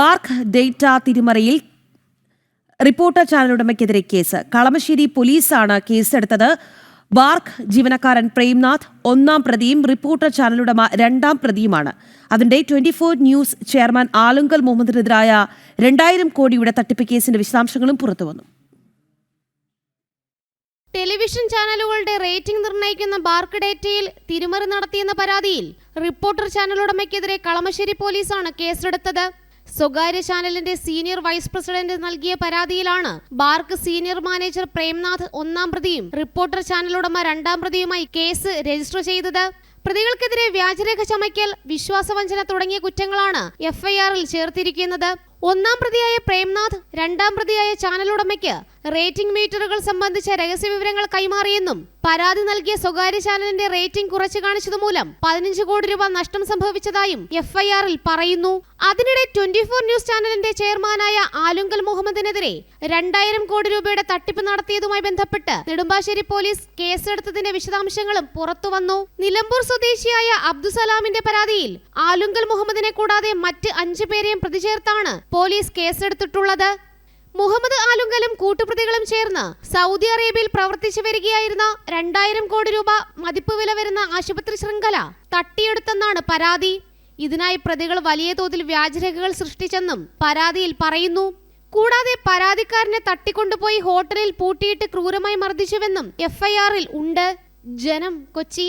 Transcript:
BARC data തിരിമറിയിൽ reporter channel ഉടമയ്ക്കെതിരെ കേസ്. കളമശ്ശേരി പോലീസാണ് കേസെടുത്തത്. ബാർക്ക് ജീവനക്കാരൻ പ്രേംനാഥ് ഒന്നാം പ്രതിയും റിപ്പോർട്ടർ ചാനലുടമ രണ്ടാം പ്രതിയുമാണ്. അതിന്റെ twenty four news chairman Alungal മുഹമ്മദിനെതിരായ രണ്ടായിരം കോടിയുടെ തട്ടിപ്പ് കേസിന്റെ വിശദാംശങ്ങളും പുറത്തുവന്നു ടെലിവിഷൻ ചാനലുകളുടെ റേറ്റിംഗ് നിർണയിക്കുന്ന ബാർക്ക് ഡേറ്റയിൽ തിരിമറി നടത്തിയെന്ന പരാതിയിൽ റിപ്പോർട്ടർ ചാനലുടമയ്ക്കെതിരെ കളമശ്ശേരി പോലീസാണ് കേസെടുത്തത്. സ്വകാര്യ ചാനലിന്റെ സീനിയർ വൈസ് പ്രസിഡന്റ് നൽകിയ പരാതിയിലാണ് ബാർക്ക് സീനിയർ മാനേജർ പ്രേംനാഥ് ഒന്നാം പ്രതിയും റിപ്പോർട്ടർ ചാനൽ ഉടമ രണ്ടാം പ്രതിയുമായി കേസ് രജിസ്റ്റർ ചെയ്തത്. പ്രതികൾക്കെതിരെ വ്യാജരേഖ ചമയ്ക്കൽ വിശ്വാസവഞ്ചന തുടങ്ങിയ കുറ്റങ്ങളാണ് എഫ്ഐആറിൽ ചേർത്തിരിക്കുന്നത്. ഒന്നാം പ്രതിയായ പ്രേംനാഥ് രണ്ടാം പ്രതിയായ ചാനൽ ഉടമയ്ക്ക് റേറ്റിംഗ് മീറ്ററുകൾ സംബന്ധിച്ച രഹസ്യ വിവരങ്ങൾ കൈമാറിയെന്നും പരാതി നൽകിയ സ്വകാര്യ ചാനലിന്റെ റേറ്റിംഗ് കുറച്ചു കാണിച്ചതുമൂലം പതിനഞ്ച് കോടി രൂപ നഷ്ടം സംഭവിച്ചതായും എഫ്ഐആറിൽ പറയുന്നു. അതിനിടെ ട്വന്റി ഫോർ ന്യൂസ് ചാനലിന്റെ ചെയർമാനായ ആലുങ്കൽ മുഹമ്മദിനെതിരെ രണ്ടായിരം കോടി രൂപയുടെ തട്ടിപ്പ് നടത്തിയതുമായി ബന്ധപ്പെട്ട് നെടുമ്പാശ്ശേരി പോലീസ് കേസെടുത്തതിന്റെ വിശദാംശങ്ങളും പുറത്തുവന്നു. നിലമ്പൂർ സ്വദേശിയായ അബ്ദുസലാമിന്റെ പരാതിയിൽ ആലുങ്കൽ മുഹമ്മദിനെ കൂടാതെ മറ്റ് അഞ്ചു പേരെയും പ്രതിചേർത്താണ് പോലീസ് കേസെടുത്തിട്ടുള്ളത്. മുഹമ്മദ് ആലുങ്കലും കൂട്ടുപ്രതികളും ചേർന്ന് സൗദി അറേബ്യയിൽ പ്രവർത്തിച്ചു വരികയായിരുന്ന രണ്ടായിരം കോടി രൂപ മതിപ്പ് വില വരുന്ന ആശുപത്രി ശൃംഖല തട്ടിയെടുത്തെന്നാണ് പരാതി. ഇതിനായി പ്രതികൾ വലിയ തോതിൽ വ്യാജരേഖകൾ സൃഷ്ടിച്ചെന്നും പരാതിയിൽ പറയുന്നു. കൂടാതെ പരാതിക്കാരനെ തട്ടിക്കൊണ്ടുപോയി ഹോട്ടലിൽ പൂട്ടിയിട്ട് ക്രൂരമായി മർദ്ദിച്ചുവെന്നും എഫ്ഐആറിൽ ഉണ്ട്. ജനം കൊച്ചി.